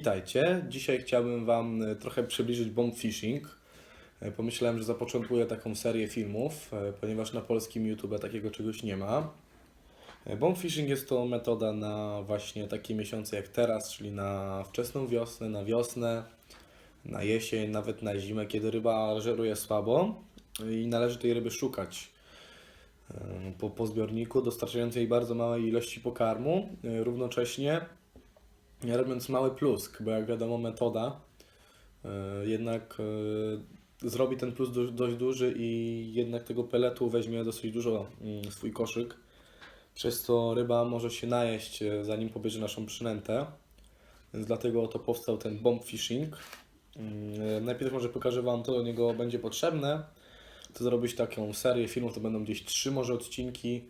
Witajcie. Dzisiaj chciałbym Wam e, trochę przybliżyć bomb phishing. E, Pomyślałem, że zapoczątkuję taką serię filmów, e, ponieważ na polskim YouTube takiego czegoś nie ma. Bomb phishing jest to metoda na właśnie takie miesiące jak teraz, czyli na wczesną wiosnę, na wiosnę, na jesień, nawet na zimę, kiedy ryba żeruje słabo i należy tej ryby szukać po, po zbiorniku, dostarczając jej bardzo małej ilości pokarmu, równocześnie nie robiąc mały plusk, bo jak wiadomo metoda e, jednak e, zrobi ten plus dość, duży i jednak tego peletu weźmie dosyć dużo mm, swój koszyk, przez co ryba może się najeść e, zanim pobierze naszą przynętę, więc dlatego oto powstał ten bomb fishing. Mm, Najpierw może pokażę Wam co do niego będzie potrzebne. To zrobić taką serię filmów, to będą gdzieś trzy może odcinki,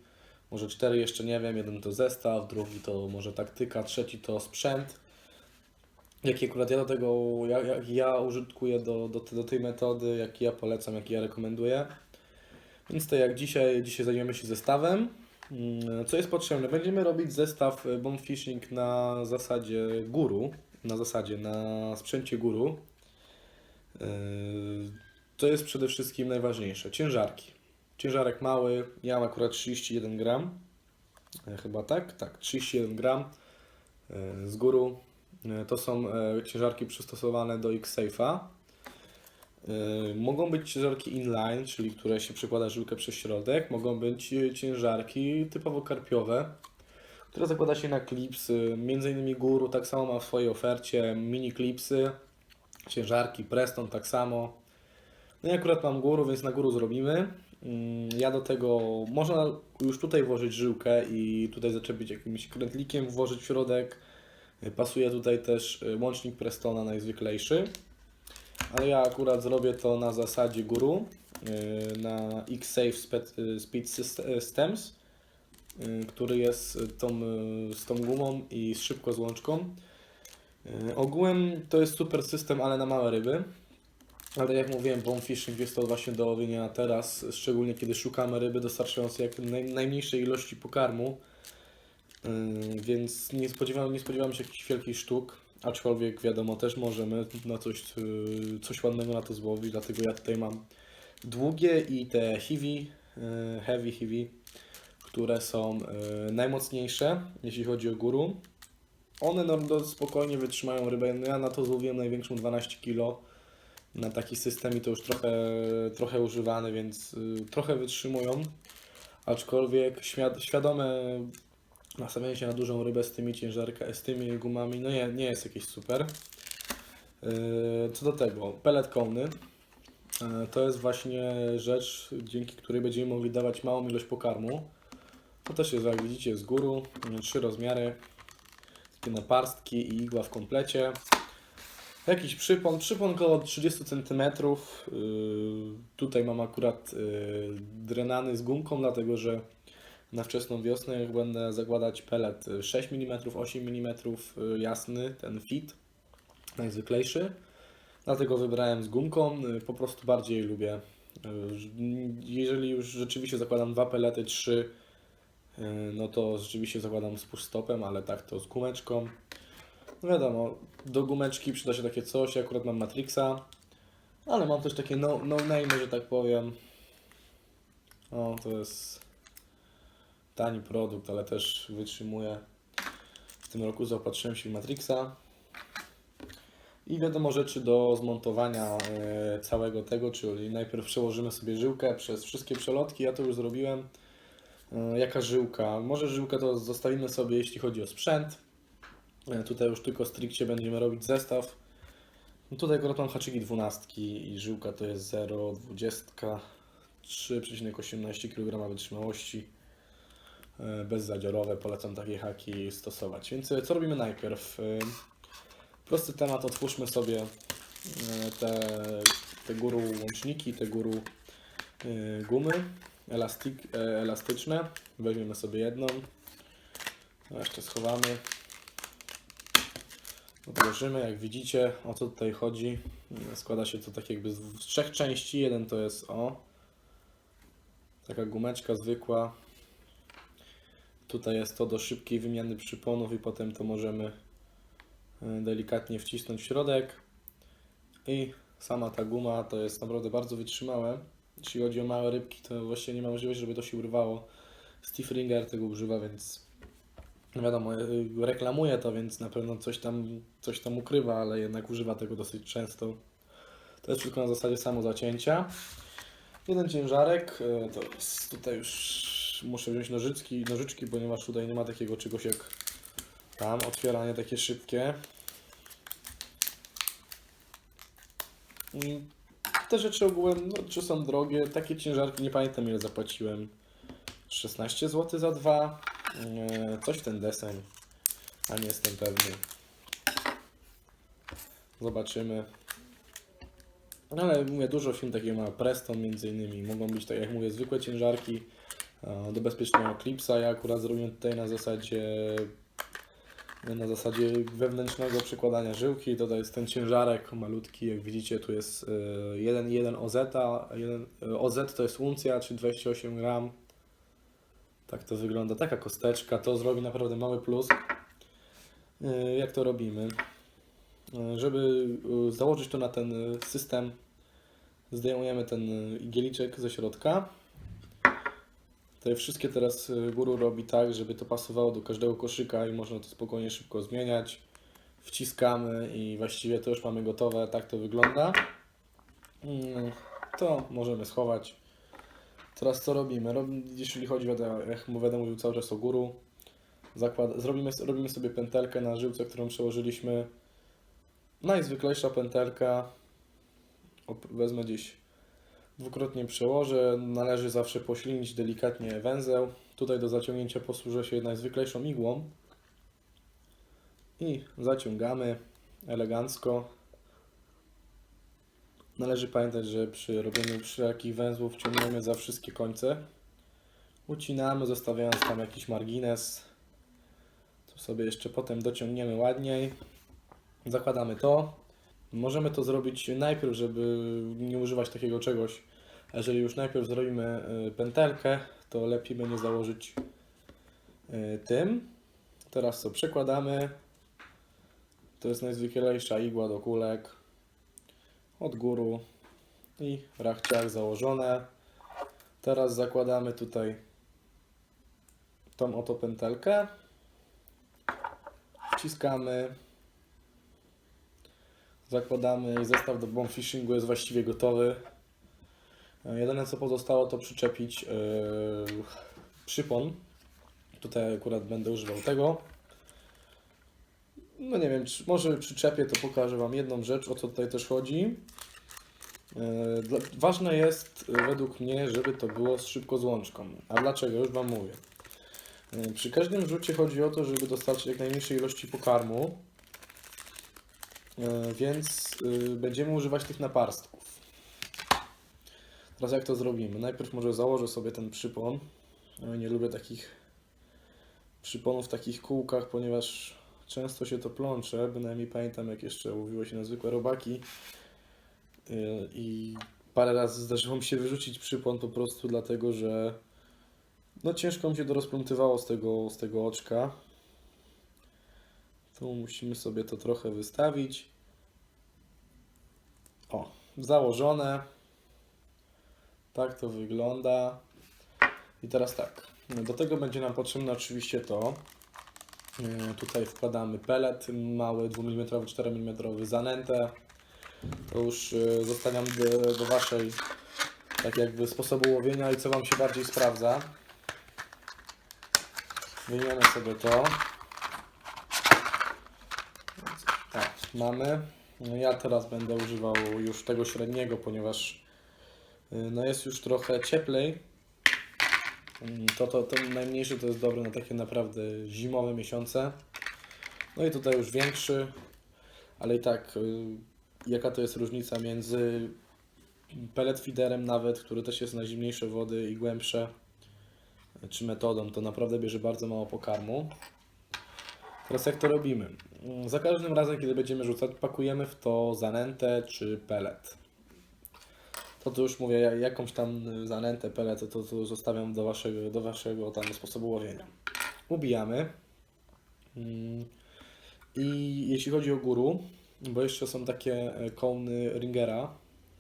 może cztery jeszcze nie wiem, jeden to zestaw, drugi to może taktyka, trzeci to sprzęt. Jaki akurat ja do tego, jak, jak ja użytkuję do, do, do tej metody, jaki ja polecam, jaki ja rekomenduję. Więc to jak dzisiaj, dzisiaj zajmiemy się zestawem. Mm, Co jest potrzebne? Będziemy robić zestaw e, bomb fishing na zasadzie guru, na zasadzie na sprzęcie guru. Yy, To jest przede wszystkim najważniejsze. Ciężarki. Ciężarek mały, ja mam akurat 31 gram. E, Chyba tak? Tak, 31 gram e, z góry. E, To są ciężarki przystosowane do X-Safe'a. Mogą być ciężarki inline, czyli które się przykłada żyłkę przez środek. Mogą być ciężarki typowo karpiowe, które zakłada się na klipsy. Między innymi Guru tak samo ma w swojej ofercie mini klipsy, ciężarki Preston tak samo. No i akurat mam Guru, więc na Guru zrobimy. Mm, Ja do tego można już tutaj włożyć żyłkę i tutaj zaczepić jakimś krętlikiem, włożyć w środek. Pasuje tutaj też y, łącznik Prestona najzwyklejszy. Ale ja akurat zrobię to na zasadzie Guru, y, na X-Safe y, Speed Syst- Systems, który jest tą, z tą gumą i szybko złączką. Ogółem to jest super system, ale na małe ryby. Ale jak mówiłem, bomb fishing jest to właśnie do łowienia teraz, szczególnie kiedy szukamy ryby dostarczającej jak naj, najmniejszej ilości pokarmu. Yy, więc nie spodziewałem, nie się jakichś wielkich sztuk, aczkolwiek wiadomo, też możemy na coś, yy, coś ładnego na to złowić, dlatego ja tutaj mam długie i te heavy, yy, heavy heavy, które są najmocniejsze, jeśli chodzi o guru. One no, spokojnie wytrzymają rybę. Ja na to złowiłem największą 12 kg na taki system i to już trochę, trochę używany, więc y, trochę wytrzymują. Aczkolwiek świad, świadome nastawienie się na dużą rybę z tymi ciężarka, z tymi gumami, no nie, nie jest jakieś super. Y, Co do tego, pelet kołny. y, To jest właśnie rzecz, dzięki której będziemy mogli dawać małą ilość pokarmu. To też jest, jak widzicie, z góry, y, trzy rozmiary, takie naparstki i igła w komplecie. Jakiś przypon, przypon około 30 cm. Tutaj mam akurat yy, drenany z gumką, dlatego że na wczesną wiosnę będę zakładać pelet y, 6 mm, 8 mm y, jasny, ten fit, najzwyklejszy. Dlatego wybrałem z gumką, y, po prostu bardziej lubię. Y, Jeżeli już rzeczywiście zakładam dwa pelety, trzy, y, no to rzeczywiście zakładam z push-stopem, ale tak to z gumeczką. No wiadomo, do gumeczki przyda się takie coś, ja akurat mam Matrixa, ale mam też takie no, no name, że tak powiem. O, to jest tani produkt, ale też wytrzymuje. W tym roku zaopatrzyłem się w Matrixa. I wiadomo rzeczy do zmontowania e, całego tego, czyli najpierw przełożymy sobie żyłkę przez wszystkie przelotki, ja to już zrobiłem. E, jaka żyłka? Może żyłkę to zostawimy sobie, jeśli chodzi o sprzęt. E, Tutaj już tylko stricte będziemy robić zestaw. No tutaj akurat mam haczyki 12 i żyłka to jest 0,20 3,18 kg wytrzymałości. E, Bezzadziorowe, polecam takie haki stosować. Więc e, co robimy najpierw? Prosty temat, otwórzmy sobie te, te guru łączniki, te guru gumy elastik, elastyczne. Weźmiemy sobie jedną. Jeszcze schowamy. Odłożymy, jak widzicie, o co tutaj chodzi. Składa się to tak jakby z trzech części. Jeden to jest o taka gumeczka zwykła. Tutaj jest to do szybkiej wymiany przyponów i potem to możemy y, delikatnie wcisnąć w środek i sama ta guma to jest naprawdę bardzo wytrzymałe. Jeśli chodzi o małe rybki, to właściwie nie ma możliwości, żeby to się urwało. Steve Ringer tego używa, więc wiadomo, y, reklamuje to, więc na pewno coś tam, coś tam ukrywa, ale jednak używa tego dosyć często. To jest tylko na zasadzie samozacięcia. Jeden ciężarek, y, to jest tutaj już muszę wziąć nożyczki, nożyczki, ponieważ tutaj nie ma takiego czegoś jak tam, otwieranie takie szybkie. Te rzeczy ogółem, no, czy są drogie, takie ciężarki, nie pamiętam ile zapłaciłem. 16 zł za dwa, coś w ten deseń, a nie jestem pewny. Zobaczymy. Ale mówię, dużo firm takiego ma Preston między innymi. Mogą być, tak jak mówię, zwykłe ciężarki e, do bezpiecznego klipsa. Ja akurat zrobiłem tutaj na zasadzie na zasadzie wewnętrznego przekładania żyłki. Tutaj jest ten ciężarek malutki, jak widzicie, tu jest 1,1 OZ, e, OZ to jest uncja, czy 28 gram. Tak to wygląda, taka kosteczka, to zrobi naprawdę mały plus. E, Jak to robimy? E, Żeby e, założyć to na ten system, zdejmujemy ten igieliczek ze środka. Te wszystkie teraz guru robi tak, żeby to pasowało do każdego koszyka i można to spokojnie szybko zmieniać. Wciskamy i właściwie to już mamy gotowe, tak to wygląda. Mm, To możemy schować. Teraz co robimy? Rob, jeśli chodzi o, te, jak będę mówił cały czas o guru, zakład, zrobimy, robimy sobie pętelkę na żyłce, którą przełożyliśmy. Najzwyklejsza pętelka. Wezmę gdzieś Dwukrotnie przełożę. Należy zawsze poślinić delikatnie węzeł. Tutaj do zaciągnięcia posłużę się najzwyklejszą igłą. I zaciągamy elegancko. Należy pamiętać, że przy robieniu wszelkich węzłów ciągniemy za wszystkie końce. Ucinamy, zostawiając tam jakiś margines. To sobie jeszcze potem dociągniemy ładniej. Zakładamy to. Możemy to zrobić najpierw, żeby nie używać takiego czegoś. A Jeżeli już najpierw zrobimy y, pętelkę, to lepiej będzie założyć y, tym. Teraz co przekładamy. To jest najzwyklejsza igła do kulek. Od góru i rachciach założone. Teraz zakładamy tutaj tą oto pętelkę. Wciskamy. Zakładamy i zestaw do bomb fishingu jest właściwie gotowy. Jedyne co pozostało to przyczepić yy, przypon. Tutaj akurat będę używał tego. No nie wiem, czy może przyczepię, to pokażę Wam jedną rzecz, o co tutaj też chodzi. Dla, ważne jest yy, według mnie, żeby to było z szybko złączką. A dlaczego? Już Wam mówię. Yy, przy każdym rzucie chodzi o to, żeby dostarczyć jak najmniejszej ilości pokarmu. Więc będziemy używać tych naparstków. Teraz jak to zrobimy? Najpierw może założę sobie ten przypon. Nie lubię takich przyponów w takich kółkach, ponieważ często się to plącze. Bynajmniej pamiętam, jak jeszcze łowiło się na zwykłe robaki. Yy, I parę razy zdarzyło mi się wyrzucić przypon po prostu dlatego, że no ciężko mi się to rozplątywało z tego, z tego oczka. Tu musimy sobie to trochę wystawić. O, założone. Tak to wygląda. I teraz tak. Do tego będzie nam potrzebne oczywiście to. Yy, Tutaj wkładamy pelet mały 2 mm, 4 mm zanętę. To już yy, zostawiam do, do Waszej tak jakby sposobu łowienia i co Wam się bardziej sprawdza. Wyjmiemy sobie to. Tak, mamy. No ja teraz będę używał już tego średniego, ponieważ yy, no jest już trochę cieplej. To, to, ten najmniejszy to jest dobry na takie naprawdę zimowe miesiące. No i tutaj już większy, ale i tak y, jaka to jest różnica między pellet feederem nawet, który też jest na zimniejsze wody i głębsze, czy metodą, to naprawdę bierze bardzo mało pokarmu. Teraz jak to robimy? Za każdym razem, kiedy będziemy rzucać, pakujemy w to zanętę czy pellet. To tu już mówię, ja- jakąś tam zanętę, pellet, to, to, to zostawiam do waszego, do waszego tam sposobu łowienia. Ubijamy. Mm, I jeśli chodzi o guru, bo jeszcze są takie e, kołny Ringera,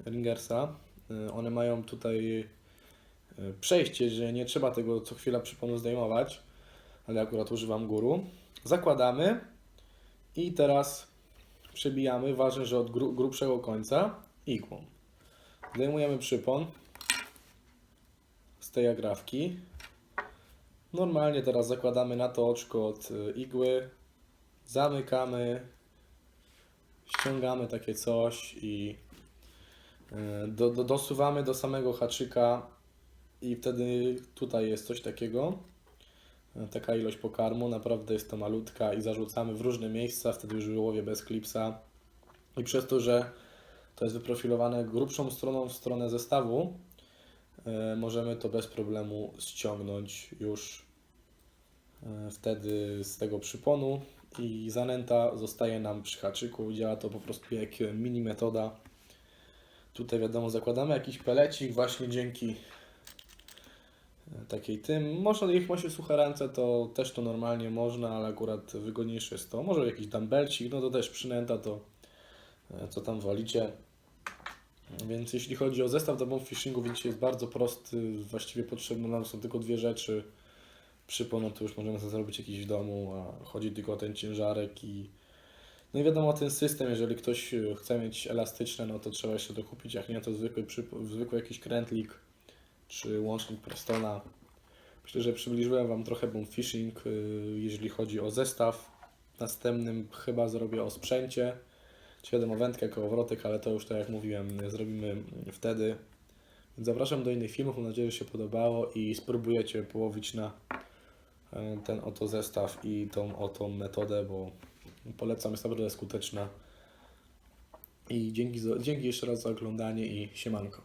Ringersa, e, one mają tutaj e, przejście, że nie trzeba tego co chwila przyponu zdejmować, ale akurat używam guru. Zakładamy i teraz przebijamy, ważne, że od gru, grubszego końca igłą. Zdejmujemy przypon z tej agrafki. Normalnie teraz zakładamy na to oczko od y, igły, zamykamy, ściągamy takie coś i y, do, do, dosuwamy do samego haczyka i wtedy tutaj jest coś takiego, y, taka ilość pokarmu, naprawdę jest to malutka i zarzucamy w różne miejsca, wtedy już wyłowię bez klipsa. I przez to, że to jest wyprofilowane grubszą stroną w stronę zestawu, y, możemy to bez problemu ściągnąć już y, wtedy z tego przyponu i zanęta zostaje nam przy haczyku. Działa to po prostu jak mini metoda. Tutaj wiadomo, zakładamy jakiś pelecik właśnie dzięki y, takiej tym. Można, jak ma się suche ręce, to też to normalnie można, ale akurat wygodniejsze jest to. Może jakiś dumbbellcik, no to też przynęta to co tam wolicie. Więc jeśli chodzi o zestaw do bomb fishingu, widzicie, jest bardzo prosty. Właściwie potrzebne nam są tylko dwie rzeczy. Przypon, to już możemy sobie zrobić jakiś w domu, a chodzi tylko o ten ciężarek i no i wiadomo ten system, jeżeli ktoś e, chce mieć elastyczne, no to trzeba jeszcze dokupić, jak nie to zwykły, zwykły jakiś krętlik czy łącznik Prestona. Myślę, że przybliżyłem Wam trochę bomb fishing, e, jeżeli chodzi o zestaw. Następnym chyba zrobię o sprzęcie. Czy wiadomo, wędkę, kołowrotek, ale to już tak jak mówiłem, zrobimy wtedy. Więc zapraszam do innych filmów, mam nadzieję, że się podobało i spróbujecie połowić na e, ten oto zestaw i tą oto metodę, bo polecam, jest naprawdę skuteczna. I dzięki, dzięki jeszcze raz za oglądanie i siemanko.